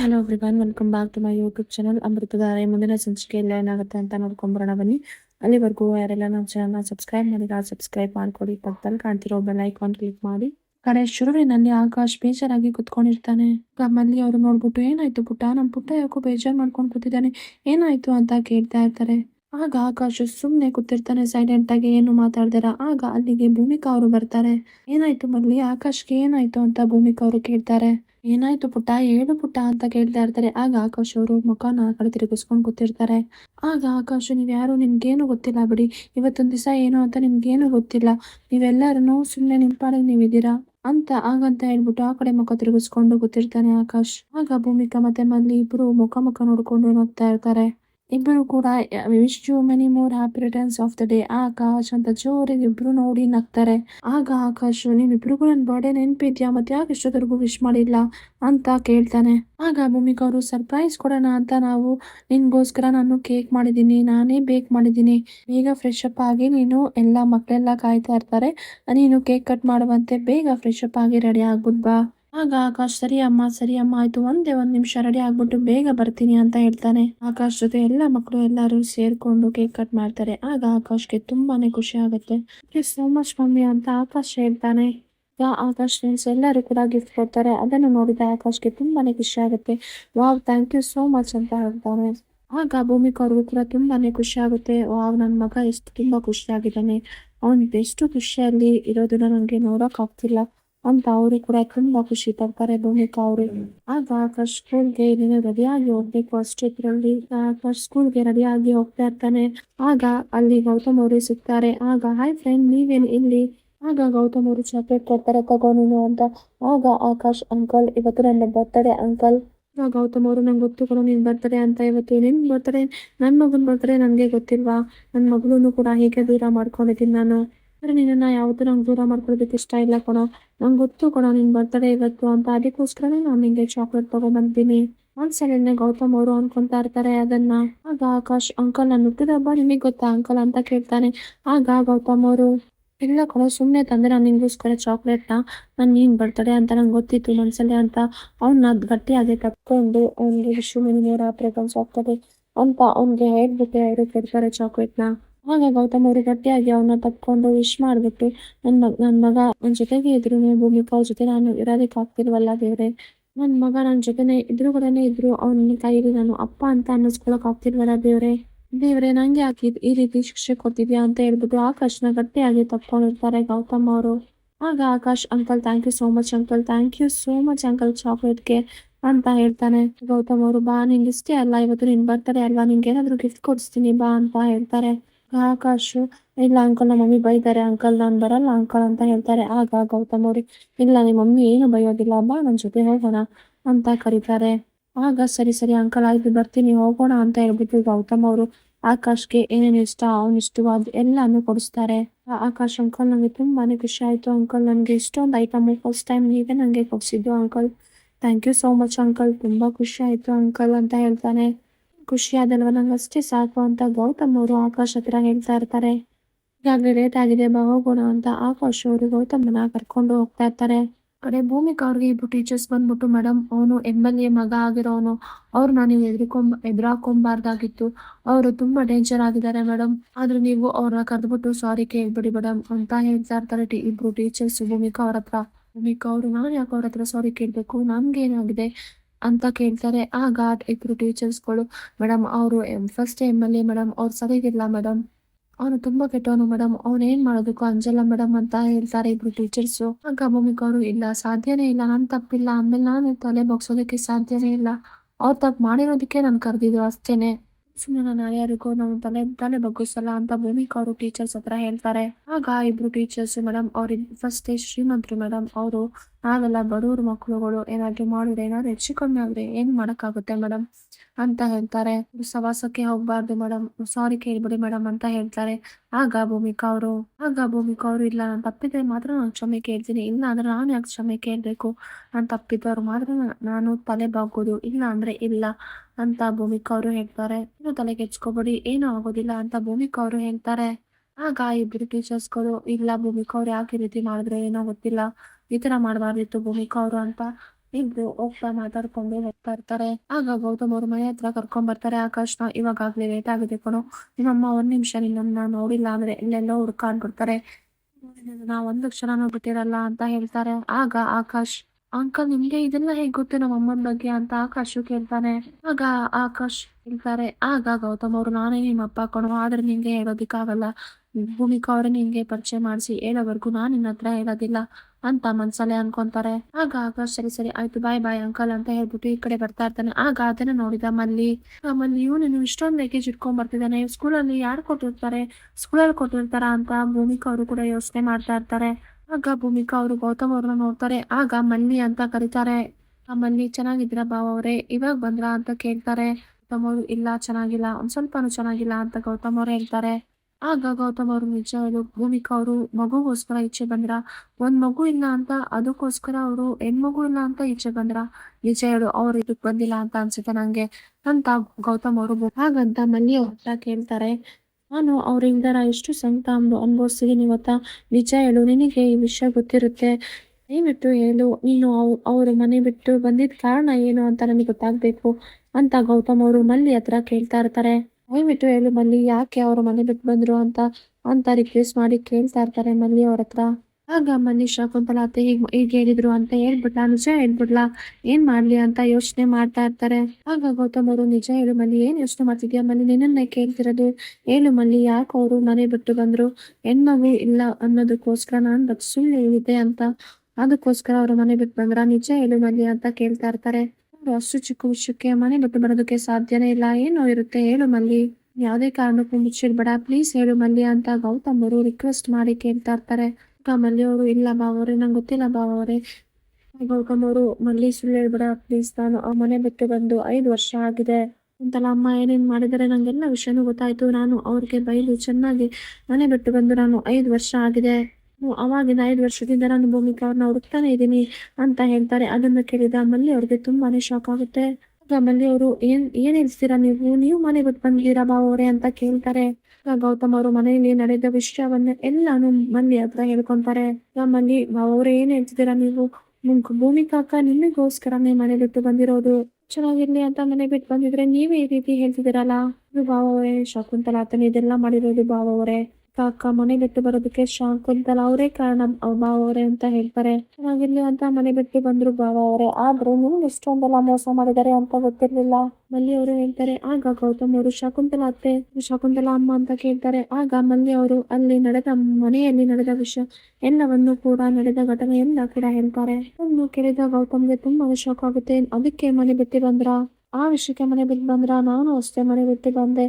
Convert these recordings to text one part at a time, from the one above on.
Hello everyone welcome back to my YouTube channel Amruthadhaare ಮುಂದಿನ ಸಂಚಿಕೆಯಲ್ಲಿ ಏನಾಗುತ್ತೆ ಅಂತ ನೋಡ್ಕೊಂಬರೋಣ ಬನ್ನಿ. ಅಲ್ಲಿವರೆಗೂ ಯಾರೆಲ್ಲ ನಮ್ಮ ಚಾನಲ್ನ ಸಬ್ಸ್ಕ್ರೈಬ್ ಮಾಡಿಲ್ಲ ಸಬ್ಸ್ಕ್ರೈಬ್ ಮಾಡ್ಕೊಡಿ ಪಕ್ಕದಲ್ಲಿ ಕಾಣ್ತಿರೋ ಬೆಲ್ ಐಕಾನ್ ಕ್ಲಿಕ್ ಮಾಡಿ. ಕಡೆ ಶುರುವಿನಲ್ಲಿ ಆಕಾಶ್ ಬೇಜಾರಾಗಿ ಕುತ್ಕೊಂಡಿರ್ತಾನೆ. ಮಲ್ಲಿ ಅವರು ನೋಡ್ಬಿಟ್ಟು, ಏನಾಯ್ತು ಪುಟ್ಟ? ನಮ್ಮ ಪುಟ್ಟ ಯಾಕೋ ಬೇಜಾರ್ ಮಾಡ್ಕೊಂಡು ಕೂತಿದ್ದಾನೆ. ಏನಾಯ್ತು ಅಂತ ಕೇಳ್ತಾ ಇರ್ತಾರೆ. ಆಗ ಆಕಾಶ್ ಸುಮ್ಮನೆ ಕೂತಿರ್ತಾನೆ ಸೈಲೆಂಟ್ ಆಗಿ ಏನು ಮಾತಾಡ್ದಾರ ಆಗ ಅಲ್ಲಿಗೆ ಭೂಮಿಕಾ ಅವರು ಬರ್ತಾರೆ. ಏನಾಯ್ತು ಮಲ್ಲಿ? ಆಕಾಶ್ಗೆ ಏನಾಯ್ತು ಅಂತ ಭೂಮಿಕಾ ಅವರು ಕೇಳ್ತಾರೆ. ಏನಾಯ್ತು ಪುಟ್ಟ? ಏಳು ಪುಟ್ಟ ಅಂತ ಕೇಳ್ತಾ ಇರ್ತಾರೆ. ಆಗ ಆಕಾಶ್ ಅವರು ಮುಖನ ಆ ಕಡೆ ತಿರುಗಿಸ್ಕೊಂಡು ಕೂತಿರ್ತಾರೆ. ಆಗ ಆಕಾಶ್, ನೀವ್ ಯಾರು? ನಿಮ್ಗೇನು ಗೊತ್ತಿಲ್ಲ ಬಿಡಿ. ಇವತ್ತೊಂದ್ ದಿವಸ ಏನು ಅಂತ ನಿಮ್ಗೇನು ಗೊತ್ತಿಲ್ಲ. ನೀವೆಲ್ಲರೂ ಸುಮ್ಮನೆ ನಿಮ್ ಪಾಡಿಗೆ ನೀವಿದ್ದೀರಾ? ಅಂತ ಆಗಂತ ಹೇಳ್ಬಿಟ್ಟು ಆ ಕಡೆ ಮುಖ ತಿರುಗಿಸ್ಕೊಂಡು ಕೂತಿರ್ತಾನೆ ಆಕಾಶ್. ಆಗ ಭೂಮಿಕಾ ಮತ್ತೆ ಮಲ್ಲಿ ಇಬ್ರು ಮುಖ ಮುಖ ನೋಡ್ಕೊಂಡು ನೋಡ್ತಾ ಇರ್ತಾರೆ. ಇಬ್ಬರು ಕೂಡ wish you many more happy returns of the day Akash ಅಂತ ಜೋರಿಗೆ ಇಬ್ರು ನೋಡಿ ನಗ್ತಾರೆ. ಆಗ ಆಕಾಶ್ ನೀವಿಬ್ರಿಗೂ ನನ್ನ ಬರ್ಡೇ ನೆನಪಿದ್ಯಾ? ಮತ್ತೆ ಯಾಕೆ ಇಷ್ಟೊತ್ತರೆಗೂ ವಿಶ್ ಮಾಡಿಲ್ಲ ಅಂತ ಕೇಳ್ತಾನೆ. ಆಗ ಭೂಮಿಕಾ ಅವರು ಸರ್ಪ್ರೈಸ್ ಕೊಡೋಣ ಅಂತ ನಾವು ನಿನ್ಗೋಸ್ಕರ ನಾನು ಕೇಕ್ ಮಾಡಿದ್ದೀನಿ, ನಾನೇ ಬೇಕ್ ಮಾಡಿದ್ದೀನಿ. ಬೇಗ ಫ್ರೆಶ್ ಅಪ್ ಆಗಿ ನೀನು ಎಲ್ಲ ಮಕ್ಕಳೆಲ್ಲ ಕಾಯ್ತಾ ಇರ್ತಾರೆ. ನೀನು ಕೇಕ್ ಕಟ್ ಮಾಡುವಂತೆ ಬೇಗ ಫ್ರೆಶ್ ಅಪ್ ಆಗಿ ರೆಡಿ ಆಗ್ಬಿಟ್ ಬಾ. ಆಗ ಆಕಾಶ್, ಸರಿ ಅಮ್ಮ ಸರಿ ಅಮ್ಮ, ಆಯ್ತು. ಒಂದೇ ಒಂದ್ ನಿಮಿಷ ರೆಡಿ ಆಗ್ಬಿಟ್ಟು ಬೇಗ ಬರ್ತೀನಿ ಅಂತ ಹೇಳ್ತಾನೆ. ಆಕಾಶ್ ಜೊತೆ ಎಲ್ಲ ಮಕ್ಕಳು ಎಲ್ಲರೂ ಸೇರ್ಕೊಂಡು ಕೇಕ್ ಕಟ್ ಮಾಡ್ತಾರೆ. ಆಗ ಆಕಾಶ್ಗೆ ತುಂಬಾನೇ ಖುಷಿ ಆಗುತ್ತೆ. ಸೋ ಮಚ್ ಮಮ್ಮಿ ಅಂತ ಆಕಾಶ್ ಹೇಳ್ತಾನೆ. ಆಕಾಶ್ ಫ್ರೆಂಡ್ಸ್ ಎಲ್ಲರೂ ಕೂಡ ಗಿಫ್ಟ್ ಕೊಡ್ತಾರೆ. ಅದನ್ನು ನೋಡಿದ ಆಕಾಶ್ಗೆ ತುಂಬಾನೇ ಖುಷಿ ಆಗುತ್ತೆ. Wow thank you so much ಅಂತ ಹೇಳ್ತಾನೆ. ಆಗ ಭೂಮಿಕಾ ಅವ್ರಿಗೂ ಕೂಡ ತುಂಬಾನೇ ಖುಷಿ ಆಗುತ್ತೆ. ವಾವ್ ನನ್ನ ಮಗ ಎಷ್ಟು ತುಂಬಾ ಖುಷಿಯಾಗಿದ್ದಾನೆ ಅವನ್ ಎಷ್ಟು ಖುಷಿಯಲ್ಲಿ ಇರೋದನ್ನ ನನಗೆ ನೋಡಕ್ ಅಂತ ಅವರು ಕೂಡ ತುಂಬಾ ಖುಷಿ ಪಡ್ತಾರೆ ಭೂಮಿಕಾ ಅವರು ಆಗ ಆಕಾಶ್ ಸ್ಕೂಲ್ಗೆ ನೀನು ರೆಡಿಯಾಗಿ ಹೋಗ್ಬೇಕು ಅಷ್ಟೊತ್ತಿರಲ್ಲಿ ಆಕಾಶ್ ಸ್ಕೂಲ್ಗೆ ರೆಡಿಯಾಗಿ ಹೋಗ್ತಾ ಇರ್ತಾನೆ ಆಗ ಅಲ್ಲಿ ಗೌತಮ್ ಅವರು ಸಿಗ್ತಾರೆ ಆಗ ಹಾಯ್ ಫ್ರೆಂಡ್ ನೀವೇನ್ ಇಲ್ಲಿ ಆಗ ಗೌತಮ್ ಅವರು ಚಾಕ್ಲೇಟ್ ಕೊಡ್ತಾರೆ ತಗೋ ನೀನು ಅಂತ ಆಗ ಆಕಾಶ್ ಅಂಕಲ್ ಇವತ್ತು ನನ್ನ ಬರ್ತಡೆ ಅಂಕಲ್ ಗೌತಮ್ ಅವರು ನಂಗೆ ಗೊತ್ತು ಕೊಡು ನೀನ್ ಬರ್ತಡೆ ಅಂತ ಇವತ್ತು ನಿನ್ ಬರ್ತಡೆ ನನ್ನ ಮಗನ್ ಬರ್ತಾರೆ ನನಗೆ ಗೊತ್ತಿಲ್ವಾ ನನ್ನ ಮಗಳೂ ಕೂಡ ಹೀಗೆ ದೂರ ಮಾಡ್ಕೊಂಡಿದ್ದೀನಿ ನಾನು ಆದ್ರೆ ನಿನ್ನನ್ನು ಯಾವತ್ತೂ ನಂಗೆ ದೂರ ಮಾಡ್ಕೊಳ್ಳೋದಕ್ಕೆ ಇಷ್ಟ ಇಲ್ಲ ಕಣೋ. ನಂಗೆ ಗೊತ್ತು ಕಣೋ ನಿನ್ನ ಬರ್ತಡೇ ಇವತ್ತು ಅಂತ. ಅದಕ್ಕೋಸ್ಕರನೇ ನಾನು ನಿಂಗೆ ಚಾಕ್ಲೇಟ್ ತಗೊಂಡ್ಬಂದಿದ್ದೀನಿ ಒಂದ್ಸಲ ಗೌತಮ್ ಅವರು ಅನ್ಕೊಂತಾ ಇರ್ತಾರೆ ಅದನ್ನ. ಆಗ ಆಕಾಶ್ ಅಂಕಲ್ ನಾನು ಹುಟ್ಟಿದ ಹಬ್ಬ ನಿಮಗೆ ಗೊತ್ತಾ ಅಂಕಲ್ ಅಂತ ಕೇಳ್ತಾನೆ. ಆಗ ಗೌತಮ್ ಅವರು, ಇಲ್ಲ ಕಣೋ ಸುಮ್ಮನೆ ತಂದೆ ನಾನು ನಿಂಗೋಸ್ಕರ ಚಾಕ್ಲೇಟ್ನ ನಾನು ನೀನು ಬರ್ತಡೆ ಅಂತ ನಂಗೆ ಗೊತ್ತಿತ್ತು ಮನ್ಸಲ್ಲಿ ಅಂತ. ಅವ್ನ ಗಟ್ಟಿಯಾಗಿ ತಪ್ಕೊಂಡು ಅವ್ನಿಗೆ ವಿಶ್ವ ಮಿನಿಮೋರ್ ಆಪ್ರೇಷನ್ಸ್ ಆಗ್ತದೆ ಅಂತ ಅವ್ನಿಗೆ ಹೇಳ್ಬಿಟ್ಟು ಅವರು ಕೊಡ್ತಾರೆ ಚಾಕ್ಲೇಟ್ನ ಆಗ ಗೌತಮ್ ಅವರು ಗಟ್ಟಿಯಾಗಿ ಅವನ್ನ ತಕ್ಕೊಂಡು ವಿಶ್ ಮಾಡ್ಬಿಟ್ಟು ನನ್ ಮಗ ನನ್ ಮಗ ನನ್ ಜೊತೆಗೆ ಇದ್ರು ಭೂಮಿಕಾ ಅವ್ರ ಜೊತೆ ನಾನು ಇರೋದಕ್ಕೆ ಆಗ್ತಿಲ್ವಲ್ಲ ದೇವ್ರೆ. ನನ್ ಮಗ ನನ್ ಜೊತೆನೆ ಇದ್ರುಗಡೆನೆ ಇದ್ರು, ಅವನ ಕೈಲಿ ನಾನು ಅಪ್ಪ ಅಂತ ಅನ್ನಿಸ್ಕೊಳಕ್ ಆಗ್ತಿಲ್ವಲ್ಲ ದೇವ್ರೆ. ದೇವ್ರೆ, ನಂಗೆ ಯಾಕೆ ಈ ರೀತಿ ಶಿಕ್ಷೆ ಕೊಟ್ಟಿದ್ಯಾ ಅಂತ ಹೇಳ್ಬಿಟ್ಟು ಆಕಾಶ್ನ ಗಟ್ಟಿಯಾಗಿ ತಪ್ಕೊಂಡಿರ್ತಾರೆ ಗೌತಮ್ ಅವರು. ಆಗ Akash, uncle thank you so much uncle thank you so much uncle ಚಾಕ್ಲೇಟ್ಗೆ ಅಂತ ಹೇಳ್ತಾನೆ. ಗೌತಮ್ ಅವರು, ಬಾ, ನಿಂಗೆ ಇಷ್ಟೇ ಅಲ್ಲ, ಇವತ್ತು ನಿನ್ ಬರ್ತಾರೆ ಅಲ್ವಾ ನಿಂಗೆ ಏನಾದ್ರು ಗಿಫ್ಟ್ ಕೊಡಿಸ್ತೀನಿ, ಬಾ ಅಂತ ಹೇಳ್ತಾರೆ. ಆಕಾಶ್. ಇಲ್ಲ, ಅಂಕಲ್, ನಮ್ಮ ಮಮ್ಮಿ ಬೈತಾರೆ. ಅಂಕಲ್ ನಾನ್ ಬರಲ್ಲ. ಅಂಕಲ್ ಅಂತ ಹೇಳ್ತಾರೆ. ಆಗ, ಗೌತಮ್ ಅವ್ರಿಗೆ ಇಲ್ಲ, ನಿಮ್ಮ ಮಮ್ಮಿ ಏನು ಬೈಯೋದಿಲ್ಲ. ಬಾ, ನನ್ ಜೊತೆ ಹೋಗೋಣ ಅಂತ ಕರೀತಾರೆ. ಆಗ, ಸರಿ ಸರಿ, ಅಂಕಲ್, ಆಯ್ತು, ಬರ್ತೀನಿ, ಹೋಗೋಣ ಅಂತ ಹೇಳ್ಬಿಟ್ಟು ಗೌತಮ್ ಅವರು ಆಕಾಶ್ಗೆ ಏನೇನು ಇಷ್ಟ, ಅವ್ನ್ ಇಷ್ಟವಾದ ಎಲ್ಲಾನು ಕೊಡಿಸ್ತಾರೆ. ಆಕಾಶ್, ಅಂಕಲ್, ನಂಗೆ ತುಂಬಾನೇ ಖುಷಿ ಆಯ್ತು. ಅಂಕಲ್ ನನಗೆ ಇಷ್ಟೊಂದು ಐಟಮ್ ಫಸ್ಟ್ ಟೈಮ್ ನೀವೇ ನಂಗೆ ಕೊಡ್ಸಿದ್ದು, uncle. Thank you so much uncle. ತುಂಬಾ ಖುಷಿ ಆಯ್ತು, ಅಂಕಲ್, ಅಂತ ಹೇಳ್ತಾನೆ. ಖುಷಿ ಆದಲ್ವ ಸಾಕು ಅಂತ ಗೌತಮ್ ಅವರು ಆಕಾಶ್ ಹತ್ರ ಹೇಳ್ತಾ ಇರ್ತಾರೆ. ಈಗಾಗಲೇ ಲೇಟ್ ಆಗಿದೆ, ಬಾ ಅಂತ ಆಕಾಶ್ ಅವರು ಗೌತಮನ ಕರ್ಕೊಂಡು ಹೋಗ್ತಾ ಇರ್ತಾರೆ. ಕಡೆ ಭೂಮಿಕಾ ಅವ್ರಿಗೆ ಇಬ್ರು ಟೀಚರ್ಸ್ ಬಂದ್ಬಿಟ್ಟು ಮೇಡಮ್ ಅವನು ಎಂ ಎಲ್ ಎ ಮಗ ಆಗಿರೋನು. ಅವ್ರನ್ನ ನೀವು ಎದ್ರಿಕೊಂಬ, ಎದುರಾಕೊಂಬಾರ್ದಾಗಿತ್ತು. ಅವರು ತುಂಬಾ ಡೇಂಜರ್ ಆಗಿದ್ದಾರೆ ಮೇಡಮ್ ಆದ್ರೆ ನೀವು ಅವ್ರನ್ನ ಕರೆದ್ಬಿಟ್ಟು ಸಾರಿ ಕೇಳ್ಬಿಡಿ ಮೇಡಮ್ ಅಂತ ಹೇಳ್ತಾ ಇರ್ತಾರೆ ಇಬ್ರು ಟೀಚರ್ಸ್ ಭೂಮಿಕಾ ಅವ್ರ ಹತ್ರ. ಭೂಮಿಕಾ ಅವರು, ನಾನು ಯಾಕೆ ಅವ್ರ ಹತ್ರ ಸಾರಿ ಕೇಳ್ಬೇಕು? ನಮ್ಗೆ ಏನಾಗಿದೆ ಅಂತ ಕೇಳ್ತಾರೆ. ಆಗ ಇಬ್ರು ಟೀಚರ್ಸ್ಗಳು ಮೇಡಮ್ ಅವರು first M L A madam ಅವ್ರು ಸರಿಗಿಲ್ಲ ಮೇಡಮ್ ಅವನು ತುಂಬಾ ಕೆಟ್ಟವನು ಮೇಡಮ್ ಅವ್ನು ಏನ್ ಮಾಡೋದಕ್ಕೂ ಅಂಜಲ್ಲ ಮೇಡಮ್ ಅಂತ ಹೇಳ್ತಾರೆ ಇಬ್ರು ಟೀಚರ್ಸ್. ಆಗ ಭೂಮಿಕ ಅವರು, ಇಲ್ಲ, ಸಾಧ್ಯನೇ ಇಲ್ಲ. ನನ್ ತಪ್ಪಿಲ್ಲ. ಆಮೇಲೆ ನಾನು ತಲೆ ಬಗ್ಸೋದಕ್ಕೆ ಸಾಧ್ಯನೇ ಇಲ್ಲ. ಅವ್ರು ತಪ್ಪು ಮಾಡಿರೋದಕ್ಕೆ ನಾನು ಕರೆದಿದ್ದು ಅಷ್ಟೇನೆ. ಸುಮ್ಮನೆ ನಾನು ಯಾರಿಗೂ ನಾವು ತಲೆ ತಲೆ ಬಗ್ಗಿಸಲ್ಲ ಅಂತ ಭೂಮಿಕಾ ಅವರು ಟೀಚರ್ಸ್ ಹತ್ರ ಹೇಳ್ತಾರೆ. ಆಗ ಇಬ್ರು ಟೀಚರ್ಸ್ ಮೇಡಮ್ ಅವ್ರ ಫಸ್ಟ್ ಶ್ರೀಮಂತರು ಮೇಡಮ್ ಅವರು, ನಾವೆಲ್ಲ ಬಡವ್ರ ಮಕ್ಕಳುಗಳು ಏನಾದ್ರು ಮಾಡಿದ್ರೆ ಏನಾದ್ರು ಹೆಚ್ಚು ಕಮ್ಮಿ ಆದ್ರೆ ಏನ್ ಮಾಡಕ್ಕಾಗುತ್ತೆ ಮೇಡಮ್ ಅಂತ ಹೇಳ್ತಾರೆ. ಸವಾಸಕ್ಕೆ ಹೋಗ್ಬಾರ್ದು ಮೇಡಮ್ ಸಾರಿ ಕೇಳ್ಬಿಡಿ ಮೇಡಮ್ ಅಂತ ಹೇಳ್ತಾರೆ. ಆಗ ಭೂಮಿಕಾ ಅವರು ಆಗ ಭೂಮಿಕಾ ಅವರು ಇಲ್ಲ ನಾನು ತಪ್ಪಿದ್ರೆ ಮಾತ್ರ ನಾನು ಕ್ಷಮೆ ಕೇಳ್ತೀನಿ, ಇಲ್ಲ ಅಂದ್ರೆ ನಾನು ಯಾಕೆ ಕ್ಷಮೆ ಕೇಳ್ಬೇಕು? ನಾನು ತಪ್ಪಿದ್ದವ್ರು ಮಾತ್ರ ನಾನು ತಲೆ ಬಾಗೋದು, ಇಲ್ಲ ಅಂದ್ರೆ ಇಲ್ಲ ಅಂತ ಭೂಮಿಕಾ ಅವರು ಹೇಳ್ತಾರೆ. ಏನು ತಲೆ ಕೆಚ್ಕೋಬೇಡಿ ಏನೂ ಆಗೋದಿಲ್ಲ ಅಂತ ಭೂಮಿಕಾ ಅವರು ಹೇಳ್ತಾರೆ. ಆಗ ಈ ಟೀಚರ್ಸ್ಗಳು ಇಲ್ಲ ಭೂಮಿಕಾ ಅವ್ರು ಯಾಕೆ ರೀತಿ ಮಾಡಿದ್ರೆ, ಏನೋ ಗೊತ್ತಿಲ್ಲ. ಈ ತರ ಮಾಡಬಾರ್ದಿತ್ತು ಭೂಮಿಕಾ ಅವರು ಅಂತ ಇಬ್ರು ಹೋಗ್ತಾ ಮಾತಾಡ್ಕೊಂಡು ಹೋಗ್ತಾ ಇರ್ತಾರೆ. ಆಗ ಗೌತಮ್ ಅವ್ರ ಮನೆ ಹತ್ರ ಕರ್ಕೊಂಡ್ ಬರ್ತಾರೆ. ಆಕಾಶ್ನ ಇವಾಗಾಗ್ಲೇ ಲೇಟ್ ಆಗಿದೆ ಕಣೋ. ನಿಮ್ಮಮ್ಮ ಒಂದ್ ನಿಮಿಷ ನಿನ್ನ ನೋಡಿಲ್ಲ ಅಂದ್ರೆ ಇಲ್ಲೆಲ್ಲೋ ಹುಡ್ಕಾಡ್ಬಿಡ್ತಾರೆ. ನಾ ಒಂದ್ ಕ್ಷಣ ಬಿಟ್ಟಿರಲ್ಲ ಅಂತ ಹೇಳ್ತಾರೆ. ಆಗ ಆಕಾಶ್, ಅಂಕಲ್, ನಿಮ್ಗೆ ಇದೆಲ್ಲ ಹೇಗ್ ಗೊತ್ತು ನಮ್ಮ ಅಮ್ಮನ ಬಗ್ಗೆ? ಅಂತ ಆಕಾಶು ಕೇಳ್ತಾನೆ. ಆಗ ಆಕಾಶ್ ಹೇಳ್ತಾರೆ ಆಗ ಗೌತಮ್ ಅವರು ನಾನೇ ನಿಮ್ಮ ಅಪ್ಪ ಕಣೋ ಆದ್ರೆ ನಿಂಗೆ ಹೇಳೋದಿಕ್ಕಾಗಲ್ಲ. ಭೂಮಿಕಾ ಅವ್ರೆ ನಿಂಗೆ ಪರಿಚಯ ಮಾಡಿಸಿ, ಹೇಳೋವರೆಗೂ ನಾನು ನಿನ್ನ ಹತ್ರ ಹೇಳೋದಿಲ್ಲ ಅಂತ ಮನ್ಸಲ್ಲೇ ಅನ್ಕೊಂತಾರೆ. ಆಗ ಆಗ ಸರಿ ಸರಿ, ಆಯ್ತು ಬಾಯ್ ಬಾಯ್ ಅಂಕಲ್ ಅಂತ ಹೇಳ್ಬಿಟ್ಟು ಈ ಕಡೆ ಬರ್ತಾ ಇರ್ತಾನೆ. ಆಗ ಅದನ್ನ ನೋಡಿದ ಮಲ್ಲಿ ಮಲ್ಲಿ ಮಲ್ಲಿ ನೀನು ಇಷ್ಟೊಂದು ಲಗೇಜ್ ಇಟ್ಕೊಂಡ್ ಬರ್ತಿದ್ದಾನೆ. ಸ್ಕೂಲಲ್ಲಿ ಯಾರು ಕೊಟ್ಟಿರ್ತಾರೆ? ಸ್ಕೂಲಲ್ಲಿ ಕೊಟ್ಟಿರ್ತಾರ ಅಂತ ಭೂಮಿಕಾ ಅವರು ಕೂಡ ಯೋಚನೆ ಮಾಡ್ತಾ ಇರ್ತಾರೆ. ಆಗ ಭೂಮಿಕಾ ಅವರು ಗೌತಮ್ ಅವ್ರನ್ನ ನೋಡ್ತಾರೆ. ಆಗ ಮಲ್ಲಿ ಅಂತ ಕರೀತಾರೆ. ಆ ಮಲ್ಲಿ ಚೆನ್ನಾಗಿದ್ರ ಬಾವ ಅವರೇ? ಇವಾಗ ಬಂದ್ರ? ಅಂತ ಕೇಳ್ತಾರೆ. ಗೌತಮ್ ಅವರು ಇಲ್ಲ, ಚೆನ್ನಾಗಿಲ್ಲ, ಒಂದ್ ಸ್ವಲ್ಪನೂ ಚೆನ್ನಾಗಿಲ್ಲ ಅಂತ ಗೌತಮ್ ಅವ್ರು ಹೇಳ್ತಾರೆ. ಆಗ ಗೌತಮ್ ಅವರು ನಿಜ ಹೇಳು, ಭೂಮಿಕಾ ಅವರು ಮಗುಗೋಸ್ಕರ ಈಚೆ ಬಂದ್ರ? ಒಂದ್ ಮಗು ಇಲ್ಲ ಅಂತ ಅದಕ್ಕೋಸ್ಕರ ಅವರು ಹೆಣ್ಮಗು ಇಲ್ಲ ಅಂತ ಈಚೆ ಬಂದ್ರ? ನಿಜ ಹೇಳು, ಅವ್ರು ಇದಕ್ ಬಂದಿಲ್ಲ ಅಂತ ಅನ್ಸುತ್ತೆ ನಂಗೆ ಅಂತ ಗೌತಮ್ ಅವರು ಹಾಗಂತ ಮಲ್ಲಿ ಅವ್ರ ಕೇಳ್ತಾರೆ. ನಾನು ಅವ್ರ ಇಲ್ದರ ಎಷ್ಟು ಸಂಕಟ ಅಂದು ಅನುಭವಿಸ್ತಿದ್ದೀನಿ ಗೊತ್ತಾ? ನಿಜ ಹೇಳು, ನಿನಗೆ ಈ ವಿಷಯ ಗೊತ್ತಿರುತ್ತೆ. ದಯವಿಟ್ಟು ಹೇಳು. ನೀನು ಅವ್, ಅವ್ರ ಮನೆ ಬಿಟ್ಟು ಬಂದಿದ್ ಕಾರಣ ಏನು ಅಂತ ನನಗೆ ಗೊತ್ತಾಗ್ಬೇಕು ಅಂತ ಗೌತಮ್ ಅವರು ಮಲ್ಲಿ ಹತ್ರ ಕೇಳ್ತಾ ಇರ್ತಾರೆ. ದಯವಿಟ್ಟು ಹೇಳು ಮಲ್ಲಿ, ಯಾಕೆ ಅವ್ರ ಮನೆ ಬಿಟ್ಟು ಬಂದ್ರು ಅಂತ ಅಂತ ರಿಕ್ವೆಸ್ಟ್ ಮಾಡಿ ಕೇಳ್ತಾ ಇರ್ತಾರೆ ಮಲ್ಲಿ ಅವ್ರ ಹತ್ರ. ಆಗ ಮಲ್ಲಿ ಶಕುಂತಲ ಅತ್ತೆ ಹೀಗ್, ಹೀಗೆ ಹೇಳಿದ್ರು ಅಂತ ಹೇಳ್ಬಿಟ್ಲಾ. ನಿಜ ಹೇಳ್ಬಿಡ್ಲಾ ಏನ್ ಮಾಡ್ಲಿ ಅಂತ ಯೋಚನೆ ಮಾಡ್ತಾ ಇರ್ತಾರೆ. ಆಗ ಗೌತಮ್ ಅವರು, ನಿಜ ಹೇಳು ಮಲ್ಲಿ, ಏನ್ ಯೋಚನೆ ಮಾಡ್ತಿದ್ಯಾ ಮಲ್ಲಿ? ನಿನ್ನ ಕೇಳ್ತಿರೋದು. ಹೇಳು ಮಲ್ಲಿ, ಯಾಕೆ ಅವರು ಮನೆ ಬಿಟ್ಟು ಬಂದ್ರು? ಹೆಣ್ಮಗು ಇಲ್ಲ ಅನ್ನೋದಕ್ಕೋಸ್ಕರ ನಾನ್ ಸುಳ್ಳು ಹೇಳಿದ್ದೆ ಅಂತ ಅದಕ್ಕೋಸ್ಕರ ಅವರು ಮನೆ ಬಿಟ್ಟು ಬಂದ್ರ ನಿಜ ಹೇಳು ಮಲ್ಲಿ ಅಂತ ಕೇಳ್ತಾ ಇರ್ತಾರೆ. ಅವ್ರು ಅಷ್ಟು ಚಿಕ್ಕ ವಿಷಯಕ್ಕೆ ಮನೆ ಬಿಟ್ಟು ಬರೋದಕ್ಕೆ ಸಾಧ್ಯನೇ ಇಲ್ಲ. ಏನೋ ಇರುತ್ತೆ ಹೇಳು ಮಲ್ಲಿ. ಯಾವುದೇ ಕಾರಣಕ್ಕೂ ಮುಚ್ಚಿಡ್ಬೇಡ. ಪ್ಲೀಸ್ ಹೇಳು ಮಲ್ಲಿ ಅಂತ ಗೌತಮ್ ಅವರು ರಿಕ್ವೆಸ್ಟ್ ಮಾಡಿ ಕೇಳ್ತಾ ಇರ್ತಾರೆ. ಮಲ್ಲಿ ಅವರು, ಇಲ್ಲ ಬಾವವ್ರೆ ನಂಗೆ ಗೊತ್ತಿಲ್ಲ ಬಾವವ್ರೆ ಗೌತಮ್ ಅವರು, ಮಲ್ಲಿ ಸುಳ್ಳು ಹೇಳ್ಬೇಡ, ಪ್ಲೀಸ್ ನಾನು ಆ ಮನೆ ಬಿಟ್ಟು ಬಂದು ಐದು ವರ್ಷ ಆಗಿದೆ. ಅಂತಲ್ಲ ಅಮ್ಮ ಏನೇನು ಮಾಡಿದರೆ ನಂಗೆಲ್ಲ ವಿಷಯನೂ ಗೊತ್ತಾಯ್ತು. ನಾನು ಅವ್ರಿಗೆ ಬೈದು ಚೆನ್ನಾಗಿ ಮನೆ ಬಿಟ್ಟು ಬಂದು ನಾನು ಐದು ವರ್ಷ ಆಗಿದೆ. ಅವಾಗಿನ ಐದು ವರ್ಷದಿಂದ ನಾನು ಭೂಮಿಕಾ ಅವ್ರನ್ನ ಹುಡುಕ್ತಾನೆ ಇದ್ದೀನಿ ಅಂತ ಹೇಳ್ತಾರೆ. ಅದನ್ನ ಕೇಳಿದ ಮಲ್ಲಿ ಅವ್ರಿಗೆ ತುಂಬಾನೇ ಶಾಕ್ ಆಗುತ್ತೆ. ಮಲ್ಲಿ ಅವರು, ಏನ್ ಏನ್ ಹೇಳ್ತೀರಾ ನೀವು? ನೀವು ಮನೆ ಬಿಟ್ಟು ಬಂದಿದ್ದೀರಾ ಅವರೇ ಅಂತ ಕೇಳ್ತಾರೆ. ಗೌತಮ್ ಅವರು ಮನೆಯಲ್ಲಿ ನಡೆದ ವಿಷಯವನ್ನ ಎಲ್ಲಾನು ಮಲ್ಲಿ ಹತ್ರ ಹೇಳ್ಕೊಂತಾರೆ. ಮಲ್ಲಿ ಬಾವವ್ರೆ ಏನ್ ಹೇಳ್ತಿದ್ದೀರಾ ನೀವು? ಭೂಮಿ ಕಾಕ ನಿಮಗೋಸ್ಕರನೇ ಮನೆ ಬಿಟ್ಟು ಬಂದಿರೋದು. ಚೆನ್ನಾಗಿರ್ಲಿ ಅಂತ ಮನೆ ಬಿಟ್ಟು ಬಂದಿದ್ರೆ ನೀವೇ ಈ ರೀತಿ ಹೇಳ್ತಿದ್ದೀರಲ್ಲ? ಇದು ಶಕುಂತಲಾತನ ಶಕುಂತಲಾ ಅತನೇ ಇದೆಲ್ಲ ಮಾಡಿರೋದು ಬಾವವ್ರೆ ಅಕ್ಕ ಮನೆ ಬಿಟ್ಟು ಬರೋದಕ್ಕೆ ಶಕುಂತಲ ಅವರೇ ಕಾರಣ. ಭಾವ ಅವರೇ ಅಂತ ಹೇಳ್ತಾರೆ. ಚೆನ್ನಾಗಿರ್ಲಿ ಅಂತ ಮನೆ ಬಿಟ್ಟು ಬಂದ್ರು ಬಾವ ಅವರೇ. ಆದ್ರೆ ನಿಮ್ಗೆ ಇಷ್ಟೊಂದೆಲ್ಲ ಮೋಸ ಮಾಡಿದ್ದಾರೆ ಅಂತ ಗೊತ್ತಿರ್ಲಿಲ್ಲ. ಮಲ್ಲಿ ಅವರು ಹೇಳ್ತಾರೆ, ಆಗ ಗೌತಮ್ ಅವರು ಶಕುಂತಲ ಅತ್ತೆ, ಶಕುಂತಲ ಅಮ್ಮ ಅಂತ ಕೇಳ್ತಾರೆ. ಆಗ ಮಲ್ಲಿ ಅವರು ಅಲ್ಲಿ ನಡೆದ ಮನೆಯಲ್ಲಿ ನಡೆದ ವಿಷಯ ಎಲ್ಲವನ್ನು ಕೂಡ ನಡೆದ ಘಟನೆ ಎಲ್ಲ ಕೂಡ ಹೇಳ್ತಾರೆ. ಕೇಳಿದ ಗೌತಮ್ಗೆ ತುಂಬಾ ಶಾಕ್ ಆಗುತ್ತೆ. ಅದಕ್ಕೆ ಮನೆ ಬಿಟ್ಟು ಬಂದ್ರ? ಆ ವಿಷಯಕ್ಕೆ ಮನೆ ಬಿಟ್ಟು ಬಂದ್ರ? ನಾನು ಅಷ್ಟೇ ಮನೆ ಬಿಟ್ಟು ಬಂದೆ.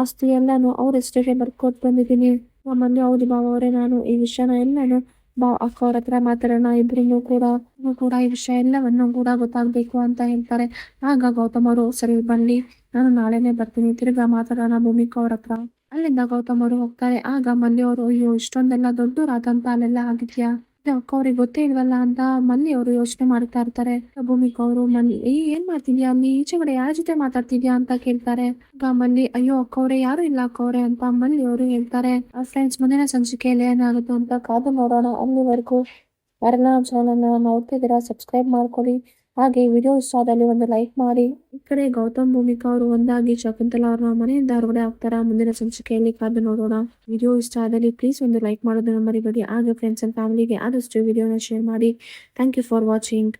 ಆಸ್ತಿ ಎಲ್ಲಾನು ಅವ್ರ ಎಸ್ಟೇಟ್ಗೆ ಬರ್ಕೊಟ್ ಬಂದಿದ್ದೀನಿ. ನಮ್ಮಲ್ಲಿ ಹೌದು ಬಾವ ಅವರೇ, ನಾನು ಈ ವಿಷಯನ ಎಲ್ಲಾನು ಬಾ ಅಕ್ಕ ಅವ್ರ ಹತ್ರ ಮಾತಾಡೋಣ. ಇಬ್ರಿಗೂ ಕೂಡ ಕೂಡ ಈ ವಿಷಯ ಎಲ್ಲವನ್ನು ಕೂಡ ಗೊತ್ತಾಗ್ಬೇಕು ಅಂತ ಹೇಳ್ತಾರೆ. ಆಗ ಗೌತಮ್ ಅವರು, ಸರಿ ಬನ್ನಿ, ನಾನು ನಾಳೆನೆ ಬರ್ತೀನಿ. ತಿರ್ಗಾ ಮಾತಾಡೋಣ ಭೂಮಿಕಾ ಅವ್ರ ಹತ್ರ. ಅಲ್ಲಿಂದ ಗೌತಮ್ ಅವರು ಹೋಗ್ತಾರೆ. ಆಗ ಮಲ್ಲಿ ಅವರು ಅಯ್ಯೋ, ಇಷ್ಟೊಂದೆಲ್ಲ ದೊಡ್ಡ ರಾತಂತ ಅಲ್ಲೆಲ್ಲ ಆಗಿದ್ಯಾ? ಅಕ್ಕ ಅವ್ರಿಗೆ ಗೊತ್ತೇ ಇಲ್ವಲ್ಲ ಅಂತ ಮಲ್ಲಿ ಅವರು ಯೋಚನೆ ಮಾಡ್ತಾ ಇರ್ತಾರೆ. ಭೂಮಿಕ ಅವರು ಮಲ್ಲಿ ಏನ್ ಮಾಡ್ತಿದ್ಯಾ? ಈಚೆ ಕಡೆ ಯಾರ ಜೊತೆ ಮಾತಾಡ್ತಿದ್ಯಾ? ಅಂತ ಕೇಳ್ತಾರೆ. ಮಲ್ಲಿ, ಅಯ್ಯೋ, ಅಕ್ಕವ್ರೆ, ಯಾರು ಇಲ್ಲ ಅಕ್ಕವ್ರೆ? ಅಂತ ಮಲ್ಲಿ ಅವರು ಹೇಳ್ತಾರೆ. ಫ್ರೆಂಡ್ಸ್ ಮುಂದಿನ ಸಂಚಿಕೆಯಲ್ಲಿ ಏನಾಗುತ್ತೆ ಅಂತ ಕಾದು ನೋಡೋಣ. ಅಲ್ಲಿವರೆಗೂ ಯಾರೆಲ್ಲ ಚಾನಲ್ನ ನೋಡ್ತಿದ್ದೀರಾ ಸಬ್ಸ್ಕ್ರೈಬ್ ಮಾಡ್ಕೊಳ್ಳಿ. ಹಾಗೆ ವಿಡಿಯೋ ಇಷ್ಟ ಆದಲ್ಲಿ ಒಂದು ಲೈಕ್ ಮಾಡಿ. ಈ ಕಡೆ ಗೌತಮ್ ಭೂಮಿಕಾ ಅವರು ಒಂದಾಗಿ ಶಕುಂತಲಾ ಅವ್ರನ್ನ ಮನೆಯಿಂದ ಹೊರಗಡೆ ಆಗ್ತಾರ ಮುಂದಿನ ಸಂಚಿಕೆಯಲ್ಲಿ ಕಾದು ನೋಡೋಣ. ವಿಡಿಯೋ ಇಷ್ಟ ಆದಲ್ಲಿ ಪ್ಲೀಸ್ ಒಂದು ಲೈಕ್ ಮಾಡೋದನ್ನ ಮರಿಬೇಡಿ. ಹಾಗೆ ಫ್ರೆಂಡ್ಸ್ ಅಂಡ್ ಫ್ಯಾಮಿಲಿಗೆ ಆದಷ್ಟು ವಿಡಿಯೋನ ಶೇರ್ ಮಾಡಿ. Thank you for watching